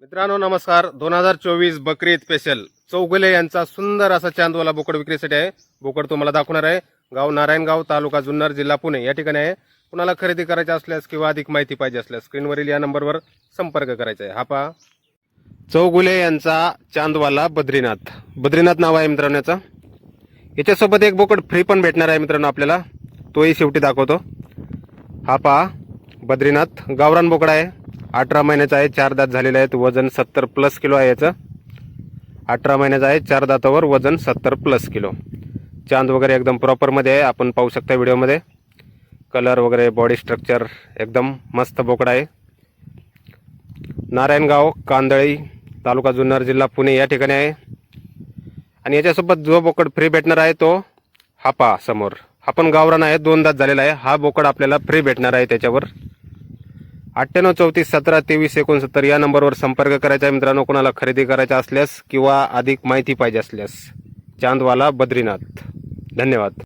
मित्रांनो नमस्कार. दोन हजार चोवीस बकरी स्पेशल चौगुले यांचा सुंदर असा चांदवाला बोकड विक्रीसाठी आहे. बोकड तुम्हाला दाखवणार आहे. गाव नारायणगाव तालुका जुन्नर जिल्हा पुणे. या ठिकाणी आहे. कुणाला खरेदी करायची असल्यास किंवा अधिक माहिती पाहिजे असल्यास स्क्रीनवरील या नंबरवर संपर्क करायचा आहे. हा पहा. चौगुले यांचा चांदवाला बद्रीनाथ. बद्रीनाथ नाव आहे मित्रांनो याचा. याच्यासोबत एक बोकड फ्री पण भेटणार आहे मित्रांनो आपल्याला. तोही शेवटी दाखवतो. हा पहा. बद्रीनाथ गावरान बोकडा आहे. अठरा महिन्याचा आहे चार दात झालेले आहेत वजन सत्तर प्लस किलो आहे याचं. अठरा महिन्याचा आहे चार दातावर वजन सत्तर प्लस किलो. चांद वगैरे एकदम प्रॉपरमध्ये आहे आपण पाहू शकता व्हिडिओमध्ये. कलर वगैरे बॉडी स्ट्रक्चर एकदम मस्त बोकडा आहे. नारायणगाव कांदळी तालुका जुन्नर जिल्हा पुणे या ठिकाणी आहे. आणि याच्यासोबत जो बोकड फ्री भेटणार आहे तो हापा समोर. हा पण गावरान आहे दोन दात झालेला आहे. हा बोकड आपल्याला फ्री भेटणार आहे त्याच्यावर. अठ्ठ्याण्णव चौतीस सतरा तेवीस एकोणसत्तर या नंबरवर संपर्क करायचा आहे. मित्रांनो कोणाला खरेदी करायचा असल्यास किंवा अधिक माहिती पाहिजे असल्यास चांदवाला बद्रीनाथ. धन्यवाद.